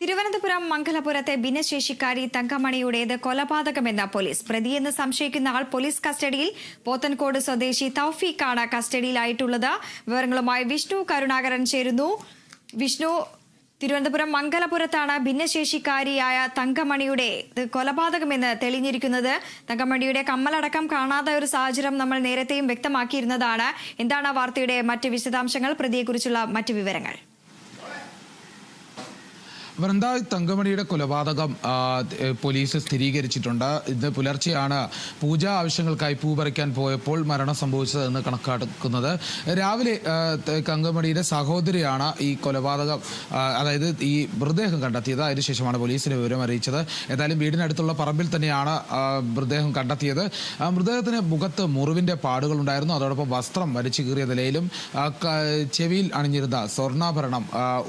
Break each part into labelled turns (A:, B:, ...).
A: Thiruvananthapuram മംഗലപുരത്തെ ഭിന്നശേഷിക്കാരി തങ്കമണിയുടേത് കൊലപാതകമെന്ന police. പ്രതിയെന്ന് സംശയിക്കുന്ന ആൾ police കസ്റ്റഡിയിൽ പോത്തൻകോട് സ്വദേശി തൌഫീഖാണ് കസ്റ്റഡിയിലായിട്ടുള്ളത്. വിവരങ്ങളുമായി വിഷ്ണു കരുണാകരൻ ചേരുന്നു. വിഷ്ണു തിരുവനന്തപുരം മംഗലപുരത്താണ് ഭിന്നശേഷിക്കാരിയായ തങ്കമണിയുടെ കൊലപാതകമെന്ന് തെളിഞ്ഞിരിക്കുന്നത്. തങ്കമണിയുടെ കമ്മലടക്കം കാണാത്ത ഒരു സാഹചര്യം നമ്മൾ നേരത്തെയും വ്യക്തമാക്കിയിരുന്നതാണ്. എന്താണ് വാർത്തയുടെ മറ്റ് വിശദാംശങ്ങൾ? പ്രതിയെക്കുറിച്ചുള്ള മറ്റ് വിവരങ്ങൾ.
B: വൃന്ദ തങ്കമണിയുടെ കൊലപാതകം പോലീസ് സ്ഥിരീകരിച്ചിട്ടുണ്ട്. ഇന്ന് പുലർച്ചെയാണ് പൂജാ ആവശ്യങ്ങൾക്കായി പൂ പറിക്കാൻ പോയപ്പോൾ മരണം സംഭവിച്ചതെന്ന് കണക്കാക്കുന്നത്. രാവിലെ തങ്കമണിയുടെ സഹോദരിയാണ് ഈ കൊലപാതകം അതായത് ഈ മൃതദേഹം കണ്ടെത്തിയത്. അതിനുശേഷമാണ് പോലീസിനെ വിവരം അറിയിച്ചത്. ഏതായാലും വീടിനടുത്തുള്ള പറമ്പിൽ തന്നെയാണ് മൃതദേഹം കണ്ടെത്തിയത്. മൃതദേഹത്തിന് മുഖത്ത് മുറിവിന്റെ പാടുകളുണ്ടായിരുന്നു. അതോടൊപ്പം വസ്ത്രം വലിച്ചു കീറിയ നിലയിലും ചെവിയിൽ അണിഞ്ഞിരുന്ന സ്വർണാഭരണം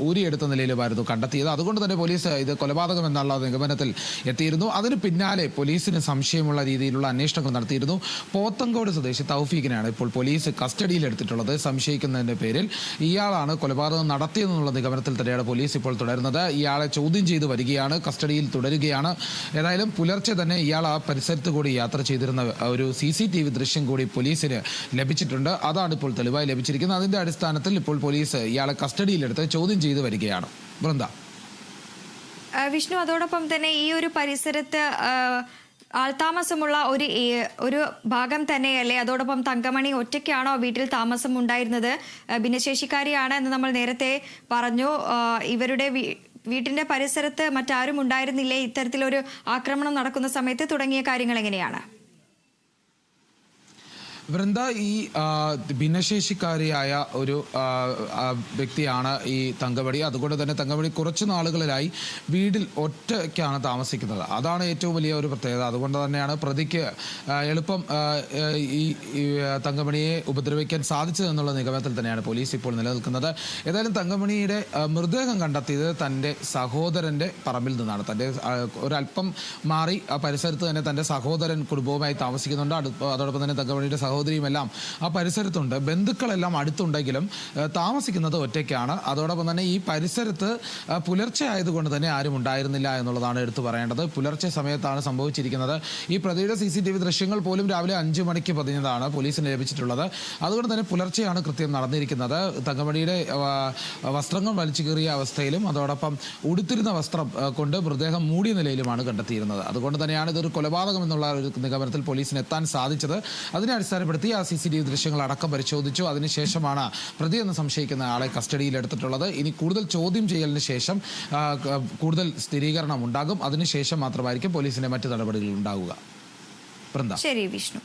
B: ഊരിയെടുത്ത നിലയിലുമായിരുന്നു കണ്ടെത്തിയത്. അതുകൊണ്ട് തന്നെ പോലീസ് ഇത് കൊലപാതകം എന്നുള്ള നിഗമനത്തിൽ എത്തിയിരുന്നു. അതിന് പിന്നാലെ പോലീസിന് സംശയമുള്ള രീതിയിലുള്ള അന്വേഷണങ്ങൾ നടത്തിയിരുന്നു. പോത്തങ്കോട് സ്വദേശി തൗഫീഖിനെയാണ് ഇപ്പോൾ പോലീസ് കസ്റ്റഡിയിൽ എടുത്തിട്ടുള്ളത്. സംശയിക്കുന്നതിന്റെ പേരിൽ ഇയാളാണ് കൊലപാതകം നടത്തിയതെന്നുള്ള നിഗമനത്തിൽ തന്നെയാണ് പോലീസ് ഇപ്പോൾ തുടരുന്നത്. ഇയാളെ ചോദ്യം ചെയ്ത് വരികയാണ് കസ്റ്റഡിയിൽ തുടരുകയാണ്. ഏതായാലും പുലർച്ചെ തന്നെ ഇയാൾ ആ പരിസരത്ത് കൂടി യാത്ര ചെയ്തിരുന്ന ഒരു സി സി ടി വി ദൃശ്യം കൂടി പോലീസിന് ലഭിച്ചിട്ടുണ്ട്. അതാണ് ഇപ്പോൾ തെളിവായി ലഭിച്ചിരിക്കുന്നത്. അതിന്റെ അടിസ്ഥാനത്തിൽ ഇപ്പോൾ പോലീസ് ഇയാളെ കസ്റ്റഡിയിലെടുത്ത് ചോദ്യം ചെയ്ത് വരികയാണ്. വൃന്ദ.
A: വിഷ്ണു അതോടൊപ്പം തന്നെ ഈ ഒരു പരിസരത്ത് ആൾതാമസമുള്ള ഒരു ഒരു ഭാഗം തന്നെയല്ലേ? അതോടൊപ്പം തങ്കമണി ഒറ്റയ്ക്കാണോ വീട്ടിൽ താമസം ഉണ്ടായിരുന്നത് ഭിന്നശേഷിക്കാരിയാണ് എന്ന് നമ്മൾ നേരത്തെ പറഞ്ഞു. ഇവരുടെ വീട്ടിന്റെ പരിസരത്ത് മറ്റാരും ഉണ്ടായിരുന്നില്ലേ ഇത്തരത്തിലൊരു ആക്രമണം നടക്കുന്ന സമയത്ത് തുടങ്ങിയ കാര്യങ്ങൾ എങ്ങനെയാണ്?
B: വൃന്ദ ഈ ഭിന്നശേഷിക്കാരിയായ ഒരു വ്യക്തിയാണ് ഈ തങ്കവടി. അതുകൊണ്ട് തന്നെ തങ്കവടി കുറച്ച് നാളുകളിലായി വീടിൽ ഒറ്റയ്ക്കാണ് താമസിക്കുന്നത്. അതാണ് ഏറ്റവും വലിയ ഒരു പ്രത്യേകത. അതുകൊണ്ട് തന്നെയാണ് പ്രതിക്ക് എളുപ്പം ഈ തങ്കമണിയെ ഉപദ്രവിക്കാൻ സാധിച്ചതെന്നുള്ള നിഗമനത്തിൽ തന്നെയാണ് പോലീസ് ഇപ്പോൾ നിലനിൽക്കുന്നത്. ഏതായാലും തങ്കമണിയുടെ മൃതദേഹം കണ്ടെത്തിയത് തന്റെ സഹോദരന്റെ പറമ്പിൽ നിന്നാണ്. തന്റെ ഒരല്പം മാറി പരിസരത്ത് തന്നെ തന്റെ സഹോദരൻ കുടുംബവുമായി താമസിക്കുന്നുണ്ട്. അതോടൊപ്പം തന്നെ തങ്കമണിയുടെ സഹോദരിയും എല്ലാം ആ പരിസരത്തുണ്ട്. ബന്ധുക്കളെല്ലാം അടുത്തുണ്ടെങ്കിലും താമസിക്കുന്നത് ഒറ്റയ്ക്കാണ്. അതോടൊപ്പം തന്നെ ഈ പരിസരത്ത് പുലർച്ചെ ആയതുകൊണ്ട് തന്നെ ആരും ഉണ്ടായിരുന്നില്ല എന്നുള്ളതാണ് എടുത്തു പറയേണ്ടത്. പുലർച്ചെ സമയത്താണ് സംഭവിച്ചിരിക്കുന്നത്. ഈ പ്രതിയുടെ സി ദൃശ്യങ്ങൾ പോലും രാവിലെ അഞ്ച് മണിക്ക് പതിഞ്ഞതാണ് പോലീസിന് ലഭിച്ചിട്ടുള്ളത്. അതുകൊണ്ട് തന്നെ പുലർച്ചെയാണ് കൃത്യം നടന്നിരിക്കുന്നത്. തങ്കമണിയുടെ വസ്ത്രങ്ങൾ വലിച്ചു കീറിയ അവസ്ഥയിലും അതോടൊപ്പം ഉടുത്തിരുന്ന വസ്ത്രം കൊണ്ട് മൃതദേഹം മൂടിയ നിലയിലുമാണ് കണ്ടെത്തിയിരുന്നത്. അതുകൊണ്ട് തന്നെയാണ് ഇതൊരു കൊലപാതകം എന്നുള്ള ഒരു നിഗമനത്തിൽ പോലീസിന് എത്താൻ സാധിച്ചത്. അതിനെ അടിസ്ഥാനപ്പെടുത്തി ആ സി സി ടി വി ദൃശ്യങ്ങൾ അടക്കം പരിശോധിച്ചു. അതിനുശേഷമാണ് പ്രതി എന്ന് സംശയിക്കുന്ന ആളെ കസ്റ്റഡിയിൽ എടുത്തിട്ടുള്ളത്. ഇനി കൂടുതൽ ചോദ്യം ചെയ്യലിന് ശേഷം കൂടുതൽ സ്ഥിരീകരണം ഉണ്ടാകും. അതിനുശേഷം മാത്രമായിരിക്കും പോലീസിന്റെ മറ്റു നടപടികൾ ഉണ്ടാവുക.
A: ശരി വിഷ്ണു.